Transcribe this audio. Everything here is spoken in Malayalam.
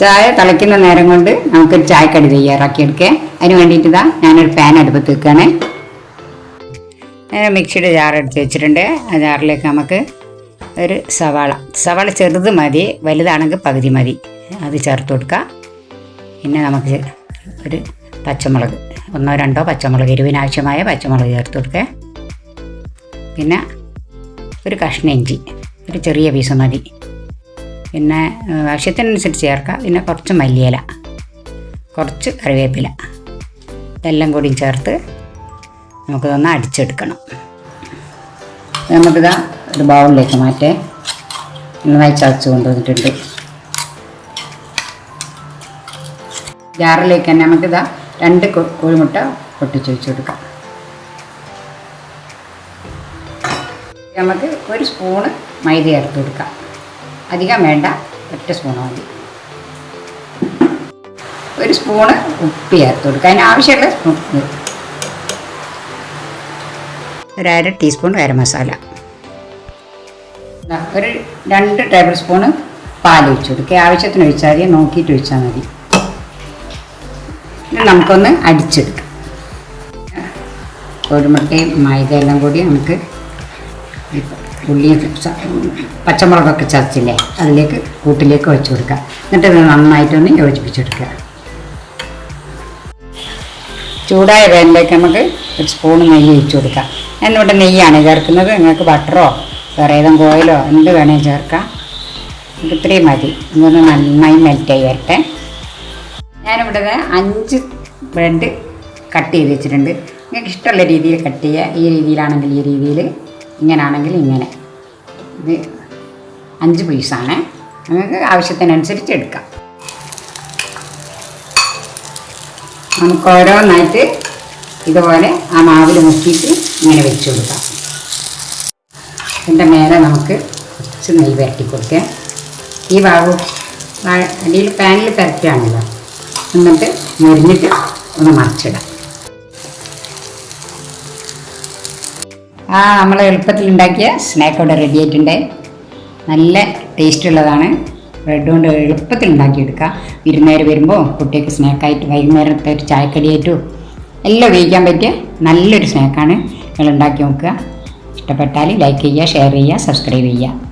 ചായ തിളയ്ക്കുന്ന നേരം കൊണ്ട് നമുക്കൊരു ചായക്കടി തയ്യാറാക്കിയെടുക്കേ അതിന് വേണ്ടിയിട്ട് ഇതാ ഞാനൊരു പാൻ അടുപ്പത്ത് വെക്കുകയാണേ ഞാൻ മിക്സിയുടെ ജാർ എടുത്ത് വെച്ചിട്ടുണ്ട്. ആ ജാറിലേക്ക് നമുക്ക് ഒരു സവാള. സവാള ചെറുത് മതി വലുതാണെങ്കിൽ പകുതി മതി. അത് ചേർത്ത് കൊടുക്കുക. പിന്നെ നമുക്ക് ഒരു പച്ചമുളക്. ഒന്നോ രണ്ടോ പച്ചമുളക് എരിവിനാവശ്യമായ പച്ചമുളക് ചേർത്ത് കൊടുക്കുക. പിന്നെ ഒരു കഷ്ണ ഇഞ്ചി. ഒരു ചെറിയ പീസ് മതി. പിന്നെ ആവശ്യത്തിനനുസരിച്ച് ചേർക്കാം. പിന്നെ കുറച്ച് മല്ലിയില കുറച്ച് കറിവേപ്പില ഇതെല്ലാം കൂടി ചേർത്ത് നമുക്കിതൊന്ന് അടിച്ചെടുക്കണം. നമുക്കിതാ ഒരു ബൗളിലേക്ക് മാറ്റേ. നന്നായി ചതച്ച് കൊണ്ടുവന്നിട്ടുണ്ട്. ജാറിലേക്ക് തന്നെ നമുക്കിതാ രണ്ട് കോഴിമുട്ട പൊട്ടിച്ച് വെച്ച് കൊടുക്കാം നമുക്ക് ഒരു സ്പൂണ് മൈദ ചേർത്ത് കൊടുക്കാം അധികം വേണ്ട ഒറ്റ സ്പൂൺ മതി. ഒരു സ്പൂണ് ഉപ്പ് ചേർത്ത് കൊടുക്കുക അതിന് ആവശ്യമുള്ള സ്പൂൺ ഒരര ടീസ്പൂൺ ഗരം മസാല. ഒരു രണ്ട് ടേബിൾ സ്പൂണ് പാൽ ഒഴിച്ച് കൊടുക്കുക ആവശ്യത്തിന് ഒഴിച്ചാൽ മതി നോക്കിയിട്ട് ഒഴിച്ചാൽ മതി. ഇത് നമുക്കൊന്ന് അടിച്ചെടുക്കാം. കോഴിമുട്ടയും മൈദ എല്ലാം കൂടി നമുക്ക് സ- പച്ചമുളകൊക്കെ ചതച്ചില്ലേ അതിലേക്ക് കൂട്ടിലേക്ക് വെച്ച് കൊടുക്കുക. എന്നിട്ട് നന്നായിട്ടൊന്ന് യോജിപ്പിച്ചെടുക്കുക. ചൂടായ വേനിലേക്ക് നമുക്ക് ഒരു സ്പൂൺ നെയ്യ് ഒഴിച്ചു കൊടുക്കാം. എന്നിവിടെ നെയ്യാണ് ചേർക്കുന്നത്. നിങ്ങൾക്ക് ബട്ടറോ വേറെ ഏതെങ്കിലും ഓയിലോ എന്ത് വേണേലും ചേർക്കാം. നമുക്ക് ഇത്രയും മതി. ഇതൊന്ന് നന്നായി മെൽറ്റായി വരട്ടെ. ഞാനിവിടെ അഞ്ച് ബ്രെഡ് കട്ട് ചെയ്ത് വെച്ചിട്ടുണ്ട്. നിങ്ങൾക്ക് ഇഷ്ടമുള്ള രീതിയിൽ കട്ട് ചെയ്യുക. ഈ രീതിയിലാണെങ്കിൽ ഈ രീതിയിൽ ഇങ്ങനാണെങ്കിൽ ഇങ്ങനെ. ഇത് അഞ്ച് പീസാണ്. നിങ്ങൾക്ക് ആവശ്യത്തിനനുസരിച്ച് എടുക്കാം. നമുക്ക് ഓരോന്നായിട്ട് ഇതുപോലെ ആ മാവിൽ മുക്കിയിട്ട് ഇങ്ങനെ വെച്ച് കൊടുക്കാം. ഇതിന്റെ മേലെ നമുക്ക് കുറച്ച് നെയ്യ് വരട്ടി കൊടുക്കാം. ഈ വാവ് അടിയിൽ പാനിൽ പരട്ടുകയാണല്ലോ എന്നിട്ട് മുരിഞ്ഞിട്ട് ഒന്ന് മറിച്ചിടാം. ആ നമ്മൾ എളുപ്പത്തിൽ ഉണ്ടാക്കിയ സ്നാക്ക് ഇവിടെ റെഡി ആയിട്ടുണ്ട്. നല്ല ടേസ്റ്റ് ഉള്ളതാണ്. ബ്രെഡ് കൊണ്ട് എളുപ്പത്തിൽ ഉണ്ടാക്കിയെടുക്കാം വിരുന്നേരം വരുമ്പോൾ കുട്ടിക്ക് സ്നാക്കായിട്ട് വൈകുന്നേരത്തെ ഒരു ചായക്കടിയായിട്ടും എല്ലാം ഉപയോഗിക്കാൻ പറ്റിയ നല്ലൊരു സ്നാക്കാണ് നിങ്ങൾ ഉണ്ടാക്കി നോക്കുക. ഇഷ്ടപ്പെട്ടാൽ ലൈക്ക് ചെയ്യുക ഷെയർ ചെയ്യുക സബ്സ്ക്രൈബ് ചെയ്യുക.